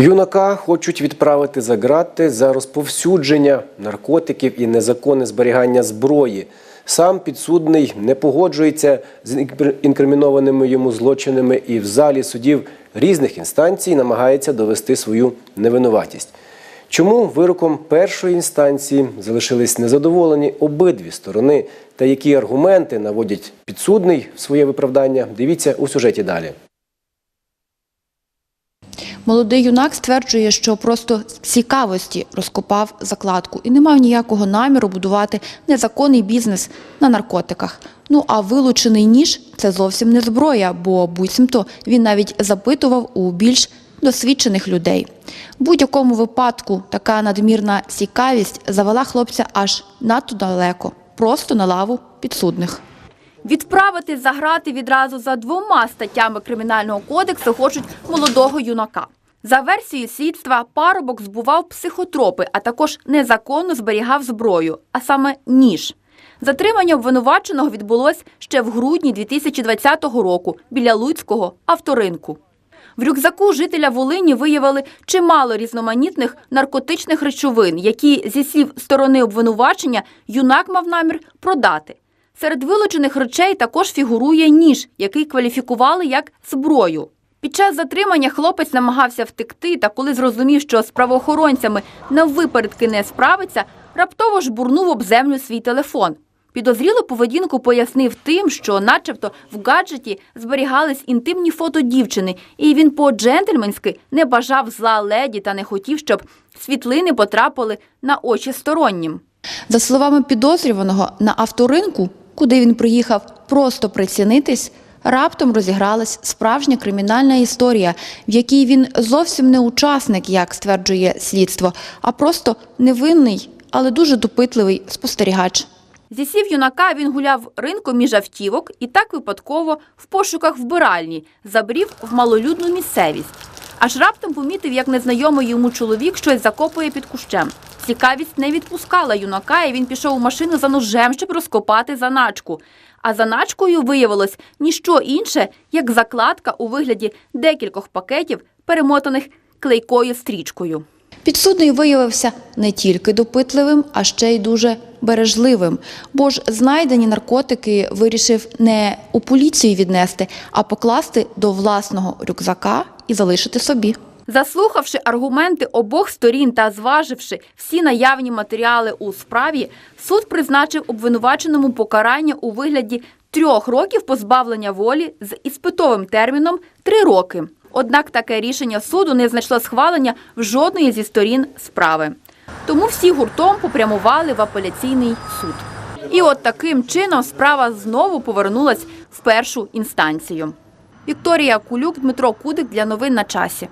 Юнака хочуть відправити за ґрати за розповсюдження наркотиків і незаконне зберігання зброї. Сам підсудний не погоджується з інкр- інкримінованими йому злочинами і в залі судів різних інстанцій намагається довести свою невинуватість. Чому вироком першої інстанції залишились незадоволені обидві сторони та які аргументи наводять підсудний в своє виправдання? Дивіться у сюжеті далі. Молодий юнак стверджує, що просто з цікавості розкопав закладку і не мав ніякого наміру будувати незаконний бізнес на наркотиках. Ну а вилучений ніж це зовсім не зброя, бо буцімто він навіть запитував у більш досвідчених людей. В будь-якому випадку така надмірна цікавість завела хлопця аж надто далеко, просто на лаву підсудних. Відправити за грати відразу за двома статтями кримінального кодексу хочуть молодого юнака. За версією слідства, парубок збував психотропи, а також незаконно зберігав зброю, а саме ніж. Затримання обвинуваченого відбулось ще в грудні 2020 року біля Луцького авторинку. В рюкзаку жителя Волині виявили чимало різноманітних наркотичних речовин, які, зі слів сторони обвинувачення, юнак мав намір продати. Серед вилучених речей також фігурує ніж, який кваліфікували як зброю. Під час затримання хлопець намагався втекти, та коли зрозумів, що з правоохоронцями на випередки не справиться, раптово ж бурнув об землю свій телефон. Підозрілу поведінку пояснив тим, що, начебто, в гаджеті зберігались інтимні фото дівчини, і він по-джентльменськи не бажав зла леді та не хотів, щоб світлини потрапили на очі стороннім. За словами підозрюваного, на авторинку, куди він приїхав просто прицінитись, раптом розігралась справжня кримінальна історія, в якій він зовсім не учасник, як стверджує слідство, а просто невинний, але дуже допитливий спостерігач. Зі слів юнака він гуляв ринком між автівок і так випадково в пошуках вбиральні забрів в малолюдну місцевість. Аж раптом помітив, як незнайомий йому чоловік щось закопує під кущем. Цікавість не відпускала юнака, і він пішов у машину за ножем, щоб розкопати заначку. А заначкою виявилось ніщо інше, як закладка у вигляді декількох пакетів, перемотаних клейкою стрічкою. Підсудний виявився не тільки допитливим, а ще й дуже бережливим, бо ж знайдені наркотики вирішив не у поліцію віднести, а покласти до власного рюкзака і залишити собі. Заслухавши аргументи обох сторін та зваживши всі наявні матеріали у справі, суд призначив обвинуваченому покарання у вигляді трьох років позбавлення волі з іспитовим терміном три роки. Однак таке рішення суду не знайшло схвалення в жодної зі сторін справи. Тому всі гуртом попрямували в апеляційний суд. І от таким чином справа знову повернулась в першу інстанцію. Вікторія Кулюк, Дмитро Кудик для новин на часі.